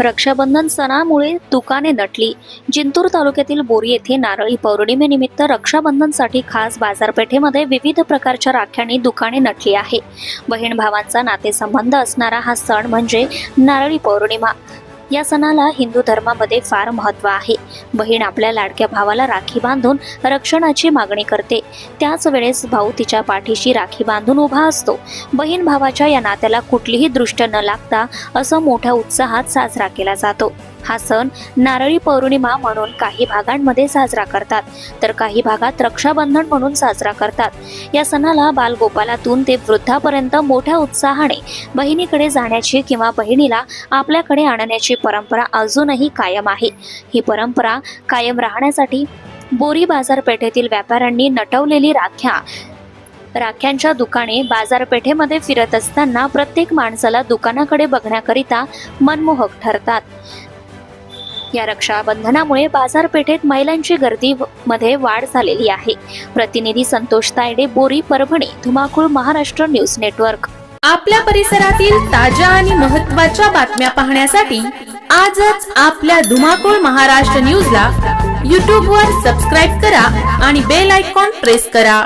रक्षाबंधन सणामुळे दुकाने नटली. जिंतूर तालुक्यातील बोरी येथे नारळी पौर्णिमेनिमित्त रक्षाबंधनसाठी खास बाजारपेठेमध्ये विविध प्रकारच्या राख्यांनी दुकाने नटली आहे. बहीण भावांचा नातेसंबंध असणारा हा सण म्हणजे नारळी पौर्णिमा. या सणाला हिंदू धर्मामध्ये फार महत्त्व आहे. बहीण आपल्या लाडक्या भावाला राखी बांधून रक्षणाची मागणी करते. त्याच वेळेस भाऊ तिच्या पाठीशी राखी बांधून उभा असतो. बहीण भावाच्या या नात्याला कुठलीही दृष्ट न लागता असं मोठ्या उत्साहात साजरा केला जातो. हा सण नारळी पौर्णिमा म्हणून काही भागांमध्ये साजरा करतात. तर काही भागात रक्षाबंधन म्हणून साजरा करतात. या सणाला बालगोपालातून ते वृद्धापर्यंत मोठ्या उत्साहाने बहिणीकडे जाण्याची किंवा बहिणीला आपल्याकडे आणण्याची परंपरा अजूनही कायम आहे. ही परंपरा कायम राहण्यासाठी बोरी बाजारपेठेतील व्यापाऱ्यांनी नटवलेली राख्या राख्यांच्या दुकाने बाजारपेठेमध्ये फिरत असताना प्रत्येक माणसाला दुकानाकडे बघण्याकरिता मनमोहक ठरतात. या रक्षाबंधनामुळे बाजारपेठेत महिलांची गर्दी मध्ये वाढ झालेली आहे. प्रतिनिधी संतोष तायडे बोरी परभणी धुमाकूळ महाराष्ट्र न्यूज नेटवर्क. आपल्या परिसरातील ताज्या आणि महत्त्वाच्या बातम्या पाहण्यासाठी आजच आपल्या धुमाकूळ महाराष्ट्र न्यूजला यूट्यूबवर सबस्क्राईब करा आणि बेल आयकॉन प्रेस करा.